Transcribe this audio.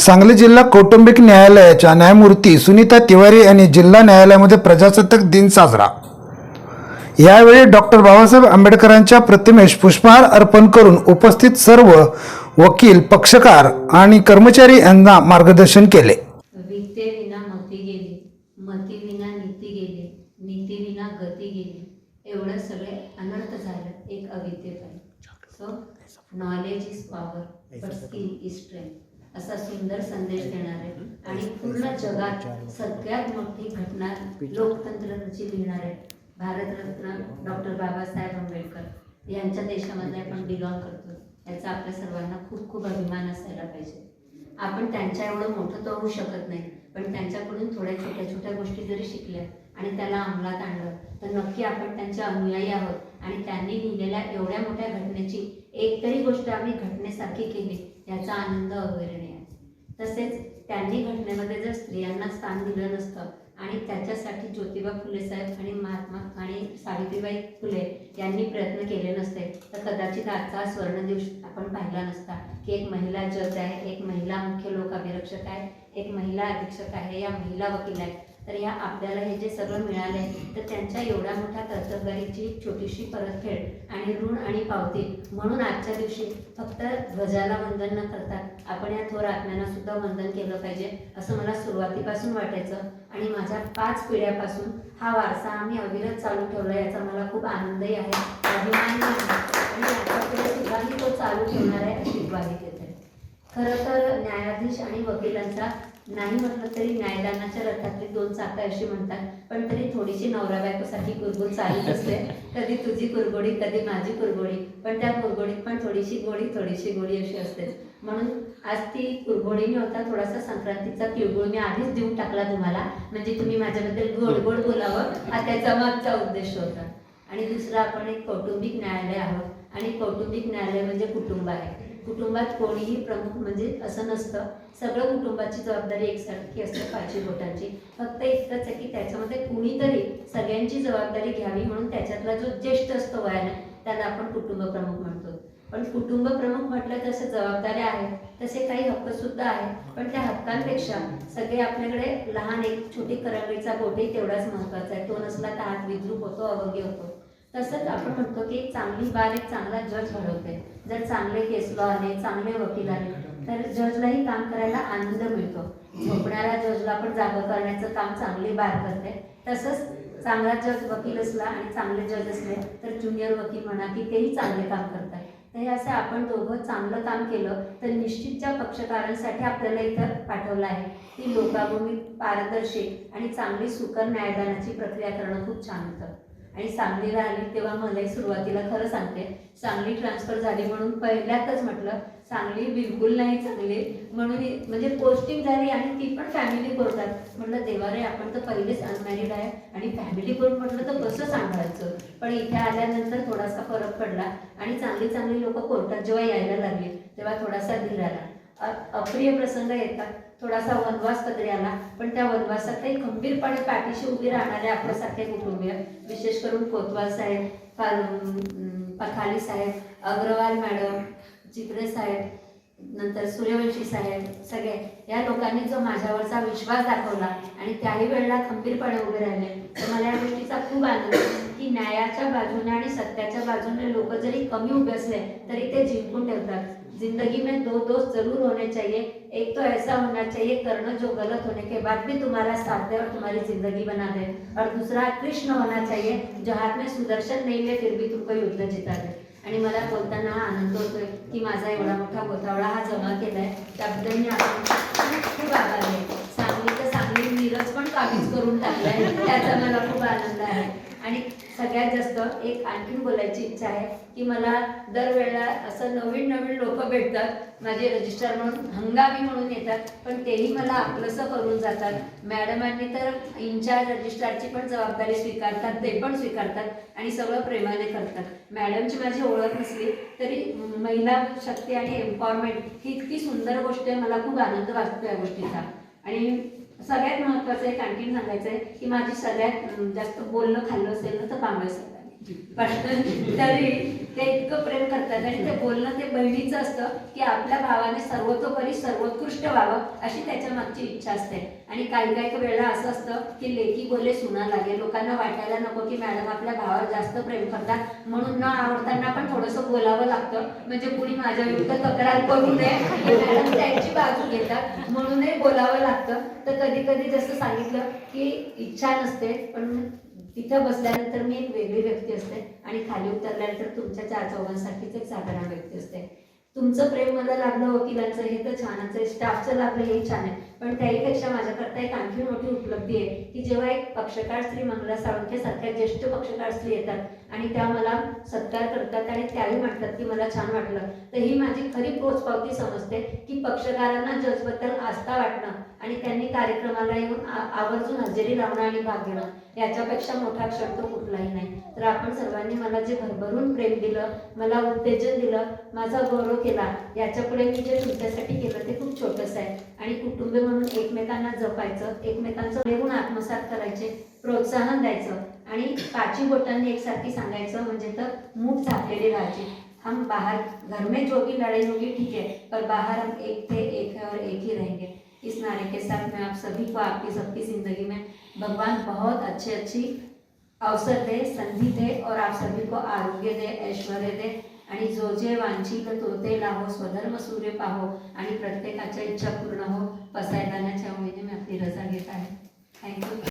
सांगली जिल्हा कौटुंबिक न्यायालयाच्या न्यायमूर्ती सुनीता तिवारी यांनी जिल्हा न्यायालयामध्ये प्रजासत्ताक दिन साजरा. यावेळी डॉक्टर बाबासाहेब आंबेडकरांच्या प्रतिमेस पुष्पहार अर्पण करून उपस्थित सर्व वकील पक्षकार आणि कर्मचारी यांना मार्गदर्शन केले. एवढं सगळे अनर्थ झालं एक so knowledge is power but skill is strength असा सुंदर संदेश देणारे आणि पूर्ण जगात सगळ्यात मोठी घटना लोकतंत्राची लिहिणारे भारतरत्न डॉक्टर बाबासाहेब आंबेडकर यांच्या देशामध्ये आपण बिलॉंग करतो. याचा आपल्या सर्वांना खूप खूप अभिमान असायला पाहिजे. आपण त्यांच्या एवढं मोठं तर होऊ शकत नाही पण त्यांच्याकडून थोड्या छोट्या छोट्या गोष्टी जरी शिकल्या आणि त्याला अंमलात आणलं तर नक्की आपण त्यांच्या अनुयायी आहोत आणि त्यांनी लिहिलेल्या एवढ्या मोठ्या घटनेची एक तरी गोष्ट आम्ही घटनेसारखी केली याचा आनंद अविरणीय तसेच त्यांनी घटनेमध्ये जर स्त्रियांना स्थान दिलं नसतं आणि त्याच्यासाठी ज्योतिबा फुले साहेब आणि महात्मा आणि सावित्रीबाई फुले यांनी प्रयत्न केले नसते तर कदाचित आजचा स्वर्ण दिवस आपण पाहिला नसता की एक महिला जज आहे एक महिला मुख्य लोक अभिरक्षक आहे एक महिला अधीक्षक आहे या महिला वकील आहेत. तर या आपल्याला हे जे सगळं मिळाले तर त्यांच्या एवढ्या मोठ्या कर्तबगारीची छोटीशी परतफेड आणि ऋण आणि पावती म्हणून आजच्या दिवशी फक्त ध्वजाला वंदन न करता आपण या थोर आत्म्यांना सुद्धा वंदन केलं पाहिजे असं मला सुरुवातीपासून वाटायचं. आणि माझ्या पाच पिढ्यापासून हा वारसा आम्ही अविरत चालू ठेवला याचा मला खूप आनंदही आहे अभिमानही आहे. आणि याच्यापुढे तो चालू ठेवणार आहे अशी ग्वाही आहे खरं तर न्यायाधीश आणि वकिलांचा नाही म्हटलं तरी न्यायदानाच्या रथातली दोन चाकं अशी म्हणतात पण तरी थोडीशी नवरा बायकोसाठी कुरगुर चालत असते. कधी तुझी कुरगोडी कधी माझी कुरगोडी पण त्या कुरगोडीत पण थोडीशी गोडी थोडीशी गोडी अशी असते. म्हणून आज ती कुरगोडी होता थोडासा संक्रांतीचा तिळगुळ मी आधीच देऊन टाकला तुम्हाला. म्हणजे तुम्ही माझ्याबद्दल गोड गोड बोलावं हा त्याचा मागचा उद्देश होता. आणि दुसरा आपण एक कौटुंबिक न्यायालय आहोत. आणि कौटुंबिक न्यायालय म्हणजे कुटुंब आहे. कुटुंबात कोणीही प्रमुख म्हणजे असं नसतं. सगळं कुटुंबाची जबाबदारी एकसारखी असते पाचवी बोटांची फक्त इतकंच आहे की त्याच्यामध्ये कुणीतरी सगळ्यांची जबाबदारी घ्यावी म्हणून त्याच्यातला जो ज्येष्ठ असतो वयाने त्याला आपण कुटुंब प्रमुख म्हणतो. पण कुटुंब प्रमुख म्हटलं तसे जबाबदाऱ्या आहेत तसे काही हक्क सुद्धा आहेत. पण त्या हक्कांपेक्षा सगळे आपल्याकडे लहान एक छोटी करंगळीचा बोटही तेवढाच महत्त्वाचा आहे. तो नसला तर हात विद्रूप होतो अवघ्य होतो. तसंच आपण म्हणतो की एक चांगली बार एक चांगला जज घडवते जर चांगले केस लॉ आले चांगले वकील आले तर जजलाही काम करायला आनंद मिळतो. झोपणाऱ्या जजला पण जागं करण्याचं काम चांगली बार करते तसंच चांगला जज वकील असला आणि चांगले जज असले तर ज्युनियर वकील म्हणा की तेही चांगले काम करतात. तर हे असं आपण दोघं चांगलं काम केलं तर निश्चित ज्या पक्षकारांसाठी आपल्याला इथं पाठवलं आहे. ती लोकाभूमी पारदर्शी आणि चांगली सुकर न्यायदानाची प्रक्रिया करणं खूप छान होतं. आणि सांगलीला आली तेव्हा मलाही सुरुवातीला खरं सांगते सांगली ट्रान्सफर झाली म्हणून पहिल्यातच म्हटलं सांगली बिलकुल नाही चांगली. म्हणून म्हणजे पोस्टिंग झाली आणि ती पण फॅमिली कोर्टात म्हटलं देवा रे आपण तर पहिलेच अनमॅरिड आहे आणि फॅमिली कोर्ट म्हटलं तर कसं सांभाळायचं? पण इथे आल्यानंतर थोडासा फरक पडला आणि चांगली चांगली लोक कोर्टात जेव्हा यायला लागली तेव्हा थोडासा धीर आला अप्रिय प्रसंग येतात. थोडासा वनवास कधी आला पण त्या वनवासातही खंबीरपणे पाठीशी उभी राहणारे आपल्यासारखे कुटुंबीय विशेष करून कोतवाल साहेब फाल- पखाली साहेब अग्रवाल मॅडम चिपरे साहेब नंतर सूर्यवंशी साहेब सगळे या लोकांनी जो माझ्यावरचा विश्वास दाखवला आणि त्याही वेळेला खंबीरपणे उभे राहिले तर मला या गोष्टीचा खूप आनंद की न्यायाच्या बाजूने आणि सत्याच्या बाजूने लोक जरी कमी उभे असले तरी ते जिंकून ठेवतात. जिंदगी में दो दोस्त जरूर होने चाहिए. एक तो ऐसा होना चाहिए कर्ण जो गलत होने के बाद भी तुम्हारा साथ दे और तुम्हारी जिंदगी बना दे. और दूसरा कृष्ण होना चाहिए जो हाथ में सुदर्शन नहीं ले फिर भी तुमको युद्ध जिता दे आणि मला बोलताना हा आनंद होतोय की माझा एवढा मोठा गोतावळा हा जमा केलाय. त्याबद्दल मी आपण खूप आभार आहे. सांगली पण काबीज करून टाकलाय. त्याचा मला खूप आनंद आहे. आणि सगळ्यात जास्त एक आणखीन बोलायची इच्छा आहे की मला दरवेळेला असं नवीन नवीन लोक भेटतात. माझे रजिस्टर म्हणून हंगामी म्हणून येतात पण तेही मला आपलंसं करून जातात. मॅडमांनी तर इन्चार्ज रजिस्ट्रारची पण जबाबदारी स्वीकारतात ते पण स्वीकारतात आणि सगळं प्रेमाने करतात. मॅडमची माझी ओळख नसली तरी महिला शक्ती आणि एम्पॉवरमेंट ही इतकी सुंदर गोष्ट आहे मला खूप आनंद वाटतो या गोष्टीचा. आणि सगळ्यात महत्वाचं एक आणखीन सांगायचं आहे की माझी सगळ्यात जास्त बोलणं खाल्लं असेल ना तर साहेबांनी पण तरी ते इतकं प्रेम करतात आणि ते बोलणं ते बहिणीचं असतं की आपल्या भावाने सर्वतोपरी सर्वोत्कृष्ट व्हावं अशी त्याच्या मागची इच्छा असते. आणि काही काही वेळेला असं असतं की लेकी बोले सुना लागे. लोकांना वाटायला नको की मॅडम आपल्या भावावर जास्त प्रेम करतात. म्हणून न आवडताना पण थोडंसं बोलावं लागतं. म्हणजे कुणी माझ्या विरुद्ध तक्रार करू नये. मॅडम त्यांची बाजू घेतात. म्हणूनही बोलावं लागतं. तर कधी कधी जसं सांगितलं की इच्छा नसते पण तिथं बसल्यानंतर मी एक वेगळी व्यक्ती असते. आणि खाली उतरल्यानंतर तुमच्या चार चौघांसाठीच एक साधारण व्यक्ती असते. तुमचं प्रेम मला लागलं वकिलांचं हे तर छानच आहे. स्टाफचं लागलं हे छान आहे. पण त्याहीपेक्षा माझ्याकरता एक आणखी मोठी उपलब्धी आहे की जेव्हा एक पक्षकार स्त्री मंगला साळुंखे सारख्या ज्येष्ठ पक्षकार स्त्री येतात आणि त्या मला सत्कार करतात आणि त्याही म्हणतात की मला छान वाटलं तर ही माझी खरी पोचपावती समजते की पक्षकारांना जजबद्दल आस्था वाटणं आणि त्यांनी कार्यक्रमाला येऊन आवर्जून हजेरी लावणं आणि भाग घेणं याच्यापेक्षा मोठा क्षण तो कुठलाही नाही. तर आपण सर्वांनी मला जे भरभरून प्रेम दिलं मला उत्तेजन दिलं माझा गौरव केला याच्यापुढे मी जे तुमच्यासाठी केलं ते खूप छोटंसं आहे. आणि कुटुंब म्हणून एकमेकांना जपायचं एकमेकांचं वेगून आत्मसात करायचे प्रोत्साहन द्यायचं आणि पाची बोटांनी एकसारखी सांगायचं म्हणजे तर मूठ झाकलेली राहायची. हम बाहर घर में जो भी लड़ाई होगी ठीक है पर बाहर हम एक थे एक है और एक ही रहेंगे. इस नारे के साथ मैं आप सभी को आपकी सबकी ज़िंदगी में भगवान बहुत अच्छी अच्छी अवसर दे संधी दे और आप सभी को आरोग्य दे ऐश्वर्य दे। आणि जो जे वांछित तो ते लाहो स्वधर्म सूर्य पाहो आणि प्रत्येकाच्या इच्छा पूर्ण हो पसायदानाच्या ओळीने मी आपली रजा घेत आहे. थँक्यू